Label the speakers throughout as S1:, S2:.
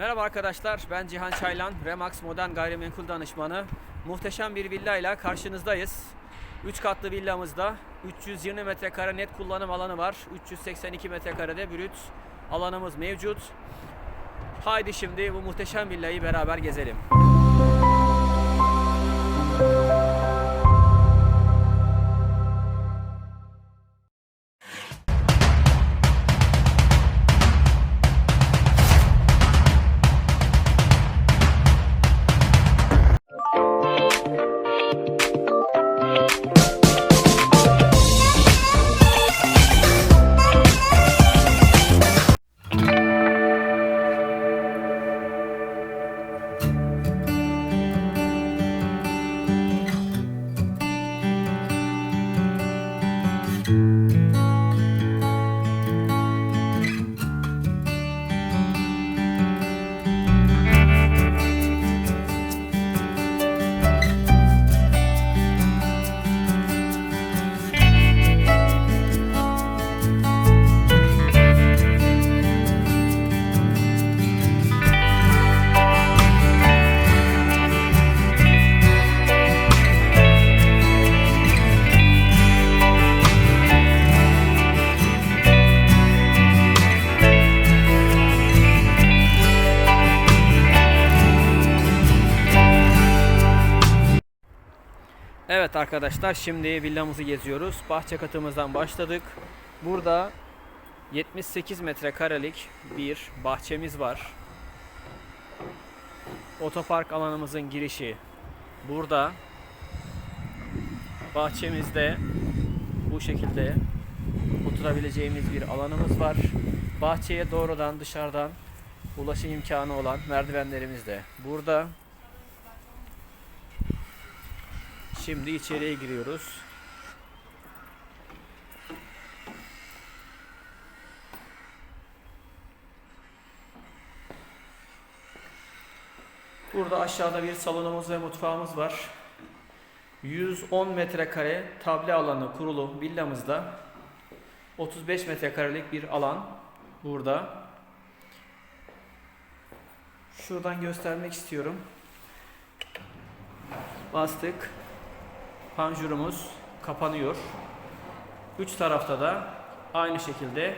S1: Merhaba arkadaşlar, ben Cihan Çaylan, Remax Modern Gayrimenkul Danışmanı. Muhteşem bir villa ile karşınızdayız. 3 katlı villamızda 320 metrekare net kullanım alanı var. 382 metrekarede brüt alanımız mevcut. Haydi şimdi bu muhteşem villayı beraber gezelim. Evet arkadaşlar şimdi villamızı geziyoruz. Bahçe katımızdan başladık. Burada 78 metrekarelik bir bahçemiz var. Otopark alanımızın girişi burada. Bahçemizde bu şekilde oturabileceğimiz bir alanımız var. Bahçeye doğrudan dışarıdan ulaşım imkanı olan merdivenlerimiz de burada. Şimdi içeriye giriyoruz. Burada aşağıda bir salonumuz ve mutfağımız var. 110 metrekare table alanı kurulu villamızda 35 metrekarelik bir alan burada. Şuradan göstermek istiyorum. Bastık. Panjurumuz kapanıyor. Üç tarafta da aynı şekilde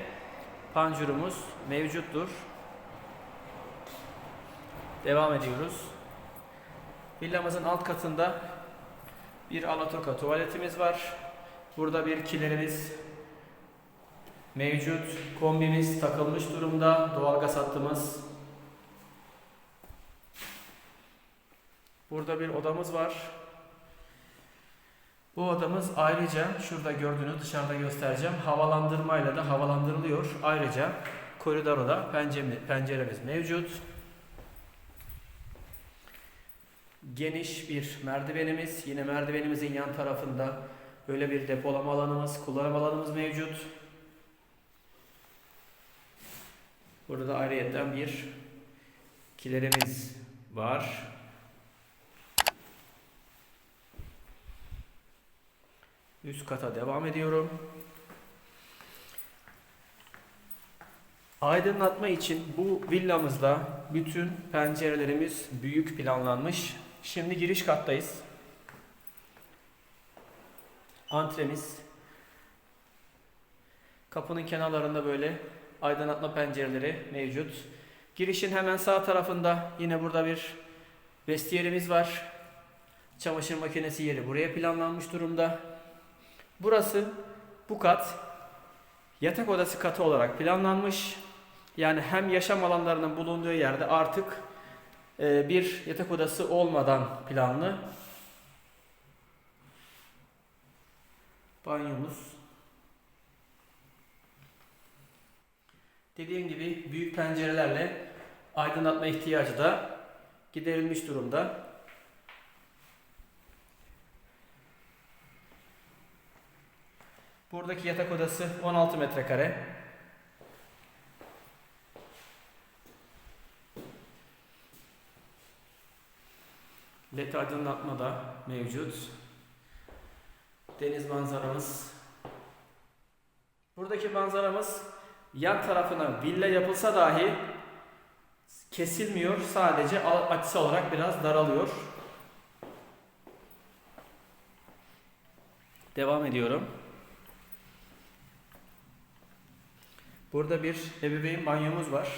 S1: panjurumuz mevcuttur. Devam ediyoruz. Villamızın alt katında bir alatoka tuvaletimiz var. Burada bir kilerimiz mevcut. Kombimiz takılmış durumda. Doğalgaz hattımız. Burada bir odamız var. Bu odamız ayrıca şurada gördüğünüz dışarıda göstereceğim. Havalandırmayla da havalandırılıyor. Ayrıca koridorda da pencere- penceremiz mevcut. Geniş bir merdivenimiz. Yine merdivenimizin yan tarafında böyle bir depolama alanımız, kullanım alanımız mevcut. Burada da ayrıyeten bir kilerimiz var. Üst kata devam ediyorum. Aydınlatma için bu villamızda bütün pencerelerimiz büyük planlanmış. Şimdi giriş kattayız. Antremiz. Kapının kenarlarında böyle aydınlatma pencereleri mevcut. Girişin hemen sağ tarafında yine burada bir vestiyerimiz var. Çamaşır makinesi yeri buraya planlanmış durumda. Burası bu kat yatak odası katı olarak planlanmış. Yani hem yaşam alanlarının bulunduğu yerde artık e, bir yatak odası olmadan planlı. Banyomuz. Dediğim gibi büyük pencerelerle aydınlatma ihtiyacı da giderilmiş durumda. Buradaki yatak odası 16 metrekare. LED aydınlatma da mevcut. Deniz manzaramız. Buradaki manzaramız yan tarafına villa yapılsa dahi kesilmiyor. Sadece açısı olarak biraz daralıyor. Devam ediyorum. Burada bir ebeveyn banyomuz var.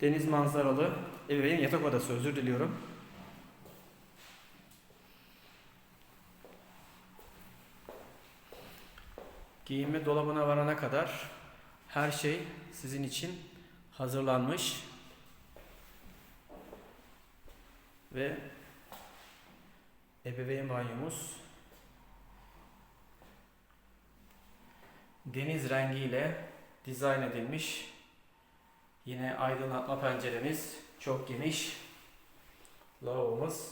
S1: Deniz manzaralı ebeveyn yatak odası özür diliyorum. Giyinme dolabına varana kadar her şey sizin için hazırlanmış ve ebeveyn banyomuz deniz rengiyle dizayn edilmiş. Yine aydınlatma penceremiz çok geniş. Lavabomuz.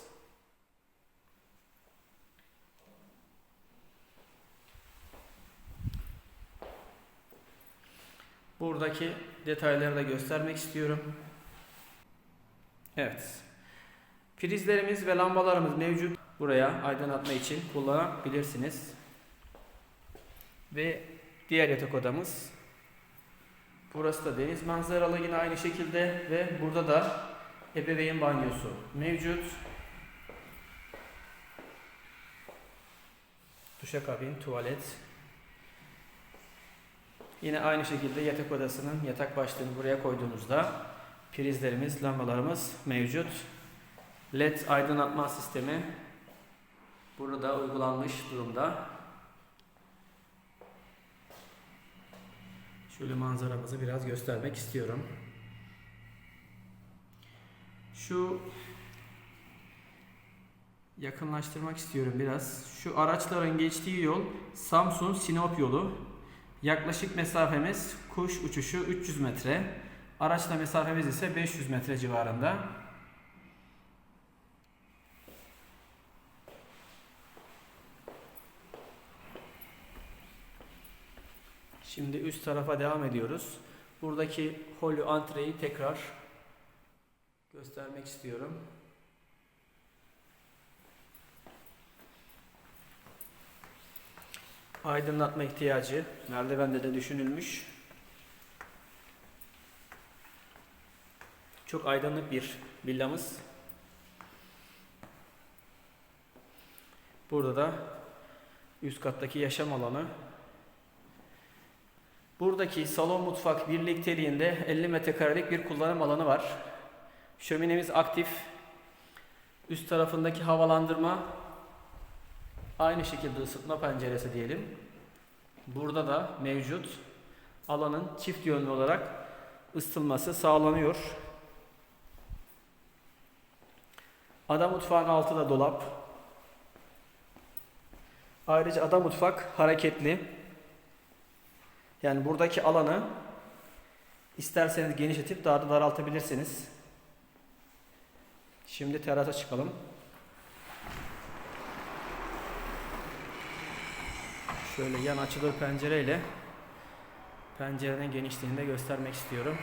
S1: Buradaki detayları da göstermek istiyorum. Evet. Prizlerimiz ve lambalarımız mevcut. Buraya aydınlatma için kullanabilirsiniz. Ve diğer yatak odamız. Burası da deniz manzaralı yine aynı şekilde ve burada da ebeveyn banyosu mevcut. Duşakabin, tuvalet. Yine aynı şekilde yatak odasının yatak başlığını buraya koyduğunuzda prizlerimiz, lambalarımız mevcut. LED aydınlatma sistemi burada uygulanmış durumda. Şöyle manzaramızı biraz göstermek istiyorum. Şu yakınlaştırmak istiyorum biraz. Şu araçların geçtiği yol Samsun Sinop yolu. Yaklaşık mesafemiz kuş uçuşu 300 metre. Araçla mesafemiz ise 500 metre civarında. Şimdi üst tarafa devam ediyoruz. Buradaki holü antreyi tekrar göstermek istiyorum. Aydınlatma ihtiyacı merdivende de düşünülmüş. Çok aydınlık bir villamız. Burada da üst kattaki yaşam alanı. Buradaki salon mutfak birlikteliğinde 50 metrekarelik bir kullanım alanı var. Şöminemiz aktif. Üst tarafındaki havalandırma aynı şekilde ısıtma penceresi diyelim. Burada da mevcut alanın çift yönlü olarak ısıtılması sağlanıyor. Ada mutfağın altı da dolap. Ayrıca ada mutfak hareketli. Yani buradaki alanı isterseniz genişletip daha da daraltabilirsiniz. Şimdi terasa çıkalım. Şöyle yan açılır pencereyle pencerenin genişliğini de göstermek istiyorum.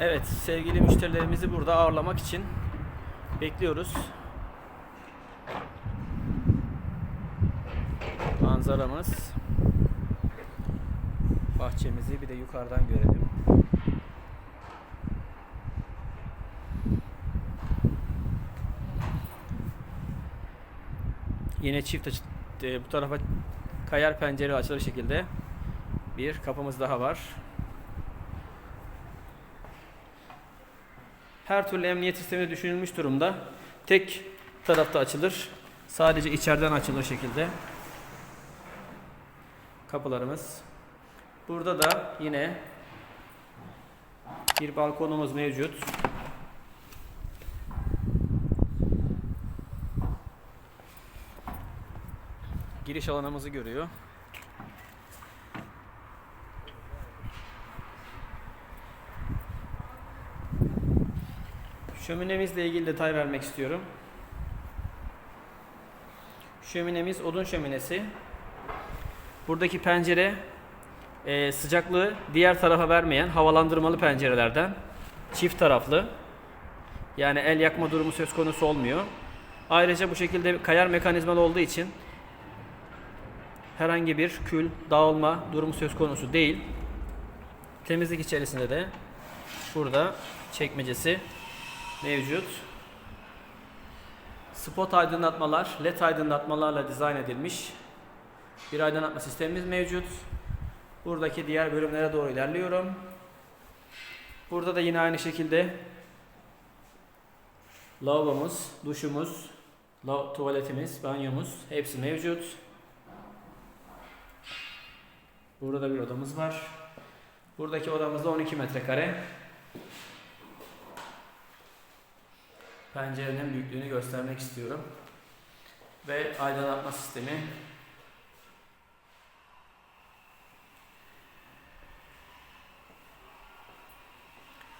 S1: Evet sevgili müşterilerimizi burada ağırlamak için bekliyoruz. Manzaramız bahçemizi bir de yukarıdan görelim. Yine çift açı e, bu tarafa kayar pencere açılır şekilde bir kapımız daha var. Her türlü emniyet sistemi düşünülmüş durumda. Tek tarafta açılır. Sadece içeriden açılır şekilde. Kapılarımız. Burada da yine bir balkonumuz mevcut. Giriş alanımızı görüyor. Şöminemizle ilgili detay vermek istiyorum. Şöminemiz odun şöminesi. Buradaki pencere e, sıcaklığı diğer tarafa vermeyen havalandırmalı pencerelerden. Çift taraflı. Yani el yakma durumu söz konusu olmuyor. Ayrıca bu şekilde kayar mekanizmalı olduğu için herhangi bir kül, dağılma durumu söz konusu değil. Temizlik içerisinde de burada çekmecesi mevcut. Spot aydınlatmalar, led aydınlatmalarla dizayn edilmiş bir aydınlatma sistemimiz mevcut. Buradaki diğer bölümlere doğru ilerliyorum. Burada da yine aynı şekilde lavabomuz, duşumuz, tuvaletimiz, banyomuz hepsi mevcut. Burada da bir odamız var. Buradaki odamız da 12 metrekare. Pencerenin büyüklüğünü göstermek istiyorum. Ve aydınlatma sistemi.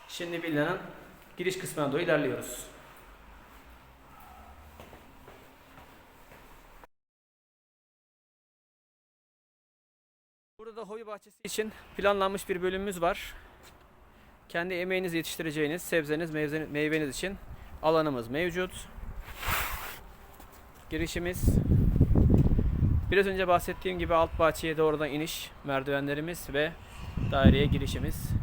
S1: Şimdi villanın giriş kısmına doğru ilerliyoruz. Burada hobi bahçesi için planlanmış bir bölümümüz var. Kendi emeğiniz yetiştireceğiniz sebzeniz, meyveniz, için alanımız mevcut. Girişimiz biraz önce bahsettiğim gibi alt bahçeye doğrudan iniş merdivenlerimiz ve daireye girişimiz.